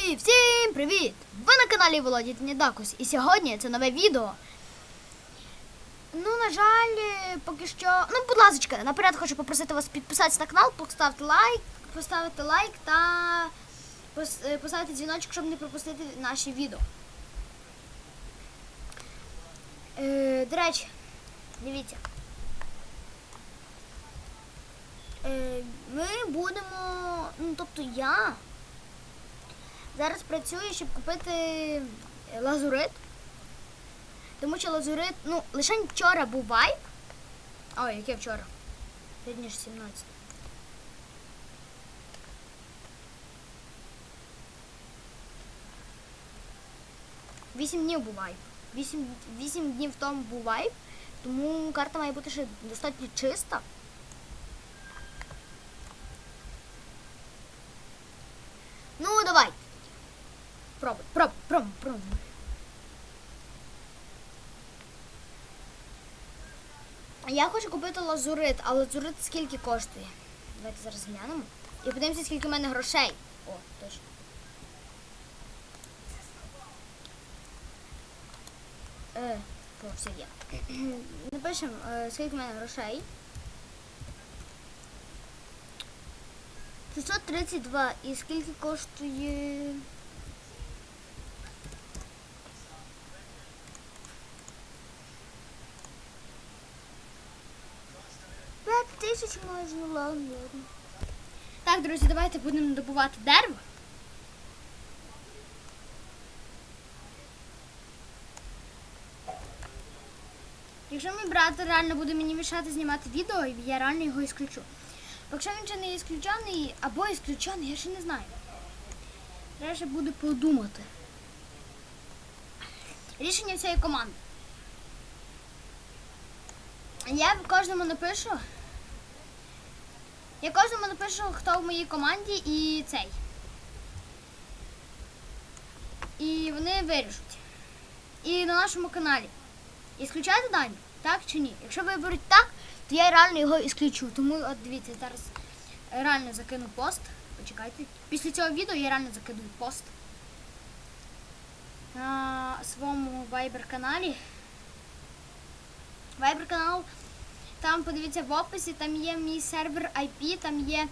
Всім привіт! Ви на каналі Володі Тнідакус і сьогодні це нове відео. Ну, на жаль, е, поки що. Ну, будь ласка, наперед хочу попросити вас підписатися на канал, поставити лайк, поставити лайк та е, поставити дзвіночок, щоб не пропустити наші відео. Е, до речі, дивіться. Е, ми будемо. Ну, тобто я зараз працюю, щоб купити е, лазурит. Тому що лазурит, ну, лише вчора був вайп. Ой, яке вчора? Сьогодні ж 17. Вісім днів був вайп. Вісім, вісім днів тому був вайп, тому карта має бути ще достатньо чиста. Ну, давай. Пробуй, пробуй, пробуй, пробуй. Я хочу купити лазурит, а лазурит скільки коштує? Давайте зараз глянемо. І подивимося, скільки в мене грошей. О, точно. Е, о, все є. Напишемо, е, скільки в мене грошей. 632 і скільки коштує. Тисяч ну ладно, ладно. Так, друзі, давайте будемо добувати дерево. Якщо мій брат реально буде мені мішати знімати відео, я реально його ісключу. Якщо він ще не ісключений або ісключений, я ще не знаю. Треба ще буде подумати. Рішення цієї команди. Я кожному напишу. Я кожному напишу, хто в моїй команді і цей. І вони вирішать. І на нашому каналі. Ісключати Даню? Так чи ні? Якщо виберуть так, то я реально його ісключу. Тому от дивіться, зараз реально закину пост. Почекайте. Після цього відео я реально закидую пост на своєму Viber каналі. Viber канал. Там подивіться в описі, там є мій сервер IP, там є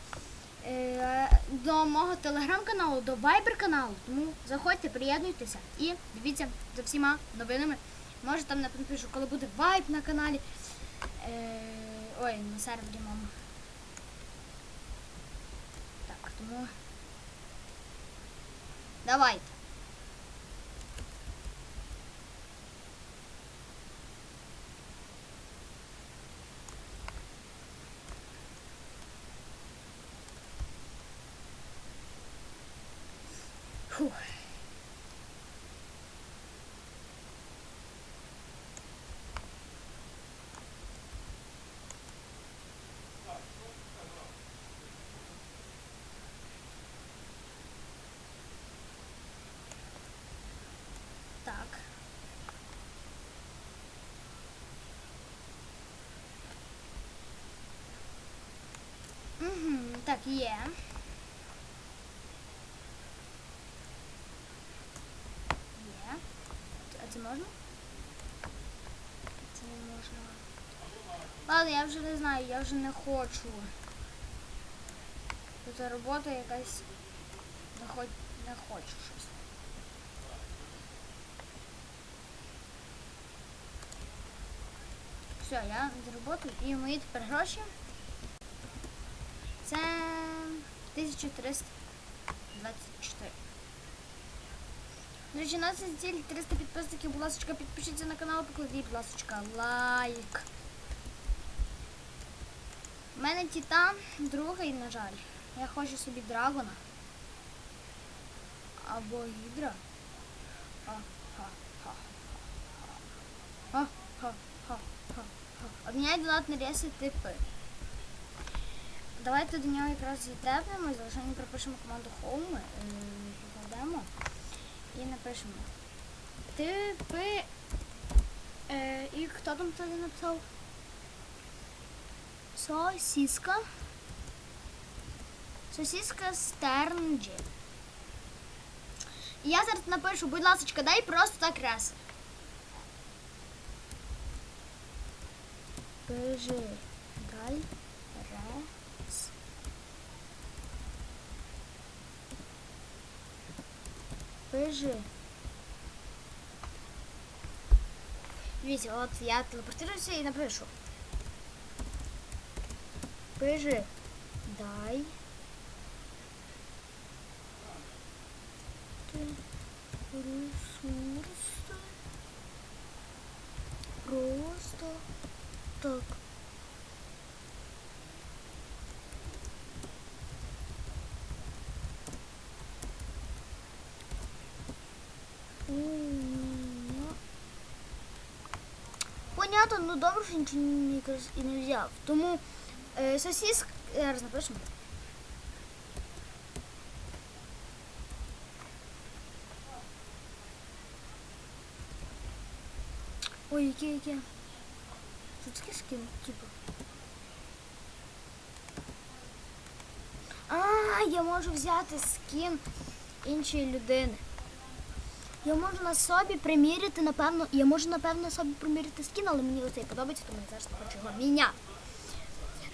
е, до мого телеграм-каналу, до Viber каналу. Тому заходьте, приєднуйтеся і дивіться за всіма новинами. Може там напишу, коли буде вайп на каналі. Е, ой, на сервері, мама. Так, тому. Давайте. Фух. Так. Угу, так, є. Є. А це можна? Це не можна. Ладно, я вже не знаю, я вже не хочу. Тут робота якась не, не хочу щось. Все, я заработаю і мої тепер гроші. Це 1324. У нас ціль 300 підписників. Будь ласка, підпишіться на канал, покладіть, будь ласка, лайк. У мене Титан другий, на жаль. Я хочу собі драгона. Або гідра. Обміняй донат на реси типи. Давайте до нього якраз зійдемо, залишаємо пропишемо команду Home, е, покладемо і напишемо. Типи. Е, і хто там тоді написав? Сосіска. Сосіска Стернджі. Я зараз напишу, будь ласка, дай просто так раз. Пижи, дай раз. Пижи. Дивіться, от я телепортируюся і напишу. Пижи, дай. Ти ресурси. Просто так. Понятно, ну добре, що нічого і не взяв. Тому е, сосіс... Зараз напишемо. Ой, які, які. Тут скин, типу. А, я можу взяти скін іншої людини. Я можу на собі приміряти, напевно, я можу, напевно, собі приміряти скін, але мені оцей подобається, тому я зараз хочу його міняти.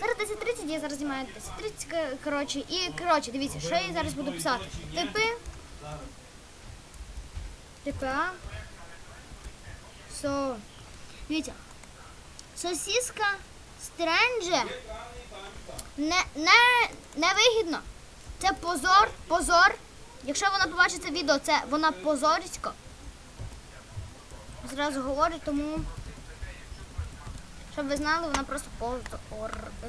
Зараз 10.30, я зараз знімаю 10.30, к- коротше, і, коротше, дивіться, що я зараз буду писати. Типи. ТПА. Со. Дивіться. Сосіска стрендже. Не, не, не вигідно. Це позор, позор. Якщо вона побачить це відео, це вона позорісько. Зразу говорю, тому. Щоб ви знали, вона просто позор. е.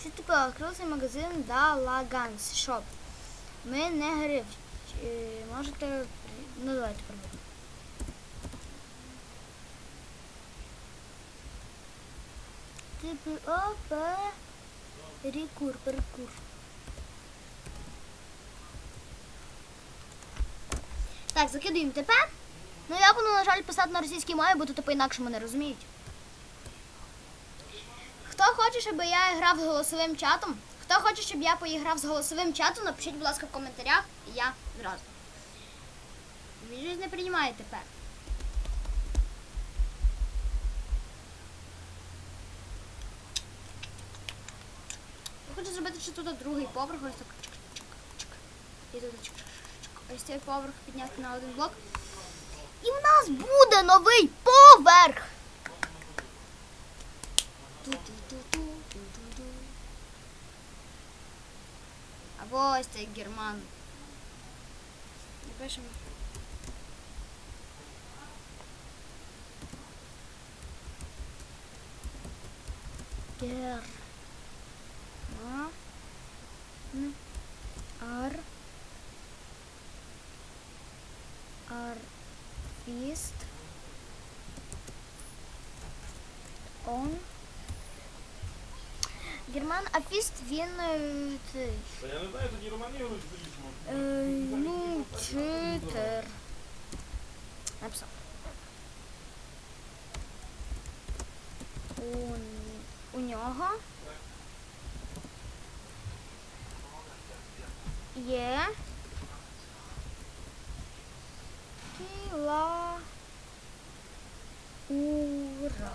Що типу відкрився магазин да Лаганс Шоп. Ми не гриф. Е, Можете. Ну давайте пробуємо. Типу опа. Перекур, перекур. Так, закидуємо ТП. Ну я буду, на жаль, писати на російській мові, бо тут по-інакшому не розуміють. Хто хоче, щоб я грав з голосовим чатом? Хто хоче, щоб я поіграв з голосовим чатом, напишіть, будь ласка, в коментарях, і я зразу. Він же не приймає тепер. Я ще тут другий поверх, ось так. чик-чик-чик. І тут чик-чик-чик. Ось цей поверх підняти на один блок. І в нас буде новий поверх! Або ось цей герман. Напишемо. Гер. А. Н. Ар. Арфіст. Он. Герман Афіст, він е, цей, Та я не знаю, тоді Роман Ігорович залізмо. е, ну, читер. Написав. У, у нього є кіла ура.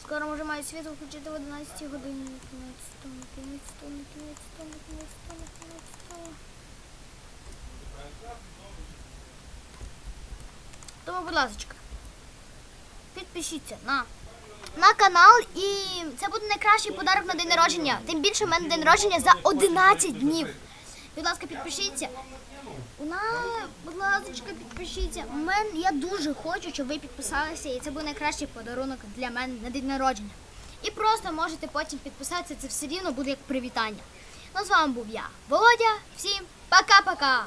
Скоро може мають світло включити в 11 годині. Накінець-то, накінець-то, накінець-то, накінець-то, накінець-то. Тому, будь ласка, підпишіться на, на канал і це буде найкращий подарок на день народження. Тим більше в мене день народження за 11 днів. Будь ласка, підпишіться. У нас, будь ласка, підпишіться. У мене я дуже хочу, щоб ви підписалися, і це буде найкращий подарунок для мене на день народження. І просто можете потім підписатися, це все рівно буде як привітання. Ну з вами був я, Володя. Всім пока-пока!